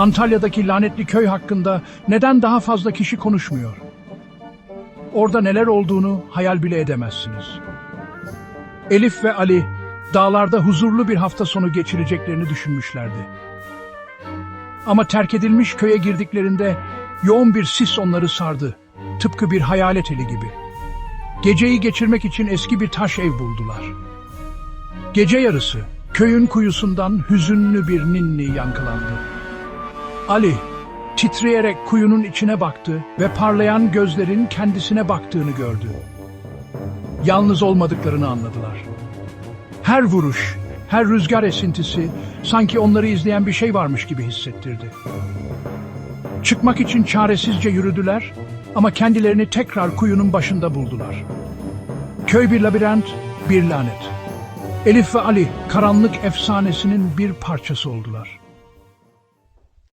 Antalya'daki lanetli köy hakkında neden daha fazla kişi konuşmuyor? Orada neler olduğunu hayal bile edemezsiniz. Elif ve Ali dağlarda huzurlu bir hafta sonu geçireceklerini düşünmüşlerdi. Ama terk edilmiş köye girdiklerinde yoğun bir sis onları sardı. Tıpkı bir hayalet eli gibi. Geceyi geçirmek için eski bir taş ev buldular. Gece yarısı köyün kuyusundan hüzünlü bir ninni yankılandı. Ali titreyerek kuyunun içine baktı ve parlayan gözlerin kendisine baktığını gördü. Yalnız olmadıklarını anladılar. Her vuruş, her rüzgar esintisi sanki onları izleyen bir şey varmış gibi hissettirdi. Çıkmak için çaresizce yürüdüler ama kendilerini tekrar kuyunun başında buldular. Köy bir labirent, bir lanet. Elif ve Ali karanlık efsanesinin bir parçası oldular.